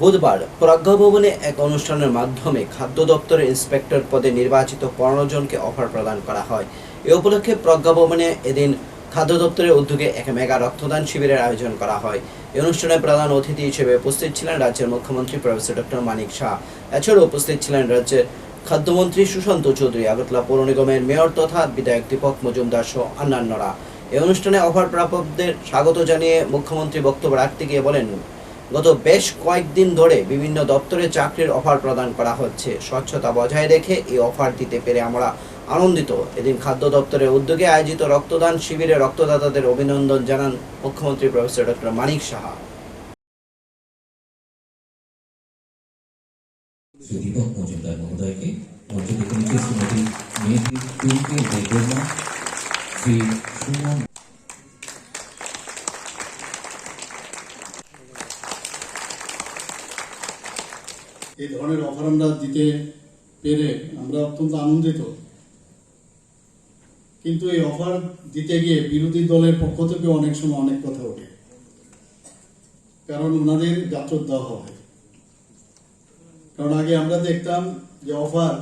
বুধবার প্রজ্ঞাভবনে এক অনুষ্ঠানের মাধ্যমে খাদ্য দপ্তরের ইন্সপেক্টর পদে নির্বাচিত পনেরো জনকে অফার প্রদান করা হয়। এ উপলক্ষে প্রজ্ঞাভবনে এদিন খাদ্য দপ্তরের উদ্যোগে এক মেগা রক্তদান শিবিরের আয়োজন করা হয়। এই অনুষ্ঠানে প্রধান অতিথি হিসেবে উপস্থিত ছিলেন রাজ্যের মুখ্যমন্ত্রী প্রফেসর ডক্টর মানিক শাহ। এছাড়াও উপস্থিত ছিলেন রাজ্যের খাদ্যমন্ত্রী সুশান্ত চৌধুরী, আগরতলা পৌর নিগমের মেয়র তথা বিধায়ক দীপক মজুমদার সহ অন্যান্যরা। এই অনুষ্ঠানে অফার প্রাপকদের স্বাগত জানিয়ে মুখ্যমন্ত্রী বক্তব্য রাখতে গিয়ে বলেন গত বেশ কয়েকদিন ধরে বিভিন্ন দপ্তরে চাকরির অফার প্রদান করা হচ্ছে। স্বচ্ছতা বজায় রেখে এই অফার দিতে পেরে আমরা আনন্দিত। এদিন খাদ্য দপ্তরের উদ্যোগে আয়োজিত রক্তদান শিবিরে রক্তদাতাদের অভিনন্দন জানান মুখ্যমন্ত্রী প্রফেসর ডক্টর মানিক সাহা। মহোদয়কে এই ধরনের অফার আমরা দিতে পেরে আমরা অত্যন্ত আনন্দিত। কিন্তু এই অফার দিতে গিয়ে বিরোধী দলের পক্ষ থেকে অনেক সময় অনেক কথা ওঠে। কারণ ওনাদের গাত্র দেওয়া হয়। কারণ আগে আমরা দেখতাম যে অফার,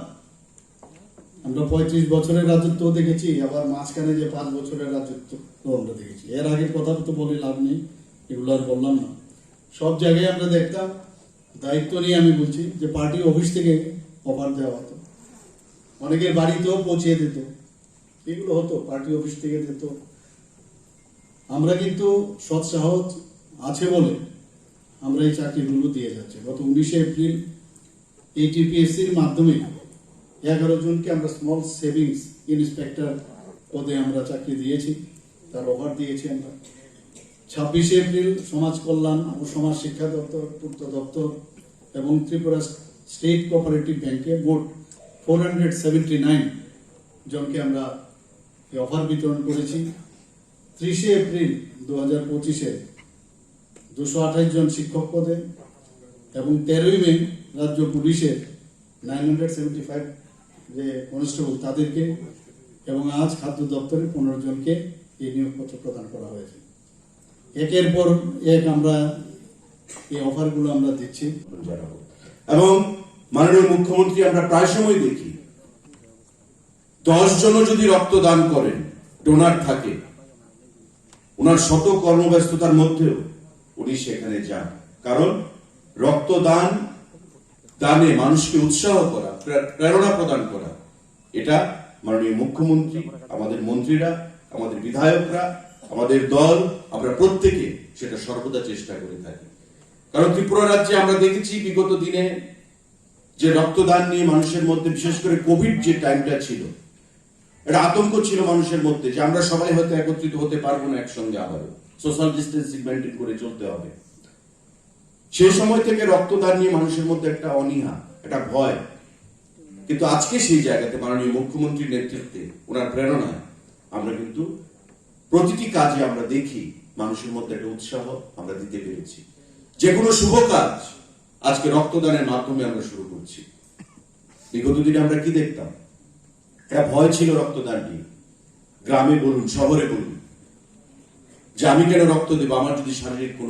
আমরা পঁয়ত্রিশ বছরের রাজত্ব দেখেছি, আবার মাঝখানে যে পাঁচ বছরের রাজত্ব আমরা দেখেছি। এর আগের কথা তো বলে লাভ নেই, এগুলো আর বললাম না। সব জায়গায় আমরা দেখতাম দায়িত্ব নিয়ে আমি বলছি যে পার্টি অফিস থেকে অফার দেওয়া হতো। অনেকের বাড়িতেও পৌঁছে দিত। এগুলো হতো, পার্টি অফিস থেকে দিত। আমরা কিন্তু সৎ সাহস আছে বলে আমরা এই চাকরিগুলো দিয়ে যাচ্ছি। গত উনিশে এপ্রিল এটিপিএসসির মাধ্যমে এগারো জনকে আমরা স্মল সেভিংস ইন্সপেক্টর পদে আমরা চাকরি দিয়েছি। তার অফার দিয়েছি আমরা। ছাব্বিশে এপ্রিল সমাজ কল্যাণ ও সমাজ শিক্ষা দপ্তর, পূর্ত দপ্তর এবং ত্রিপুরা স্টেট কোঅপারেটিভ ব্যাংকে মোট ফোর হান্ড্রেড সেভেন্টি নাইন জনকে আমরা অফার বিতরণ করেছি। ত্রিশে এপ্রিল দু হাজার পঁচিশে দুশো আঠাশ জন শিক্ষক পদে এবং তেরোই মে রাজ্য পুলিশের নাইন হান্ড্রেড সেভেন্টি ফাইভ যে কনস্টেবল তাদেরকে এবং আজ খাদ্য দপ্তরে পনেরো জনকে এই নিয়োগপত্র প্রদান করা হয়েছে। একের পর এক আমরা এই অফারগুলো আমরা দিচ্ছি। এবং মাননীয় মুখ্যমন্ত্রী, আমরা প্রায় সময় দেখি দশ জনও যদি রক্তদান করেন ডোনার থাকে, ওনার শত কর্মব্যস্ততার মধ্যেও উনি সেখানে যান। কারণ রক্তদান, দানে মানুষকে উৎসাহ করা প্রেরণা প্রদান করা, এটা মাননীয় মুখ্যমন্ত্রী, আমাদের মন্ত্রীরা, আমাদের বিধায়করা আমাদের দল, আমরা প্রত্যেকে সেটা সর্বদা চেষ্টা করে থাকি। কারণ ত্রিপুরা রাজ্যে আমরা দেখেছি বিগত দিনে যে রক্তদান নিয়ে মানুষের মধ্যে, বিশেষ করে কোভিড যে টাইমটা ছিল, একটা আতঙ্ক ছিল মানুষের মধ্যে যে আমরা সবাই হয়তো একত্রিত হতে পারব না একসঙ্গে আবারও সোশ্যাল ডিস্টেন্সিং মেনটেন করে চলতে হবে। সেই সময় থেকে রক্তদান নিয়ে মানুষের মধ্যে একটা অনীহা, একটা ভয়। কিন্তু আজকে সেই জায়গাতে মাননীয় মুখ্যমন্ত্রীর নেতৃত্বে ওনার প্রেরণায় আমরা কিন্তু প্রতিটি কাজে আমরা দেখি, মানুষের মধ্যে একটা উৎসাহ আমরা দিতে পেরেছি। যে কোনো শুভ কাজ আজকে রক্তদানের মাধ্যমে আমরা শুরু করছি। বিগত দিনে আমরা কি দেখতাম? একটা ভয় ছিল রক্তদান নিয়ে। গ্রামে বলুন, শহরে বলুন, যে আমি কেন রক্ত দেবো? আমার যদি শারীরিক কোনো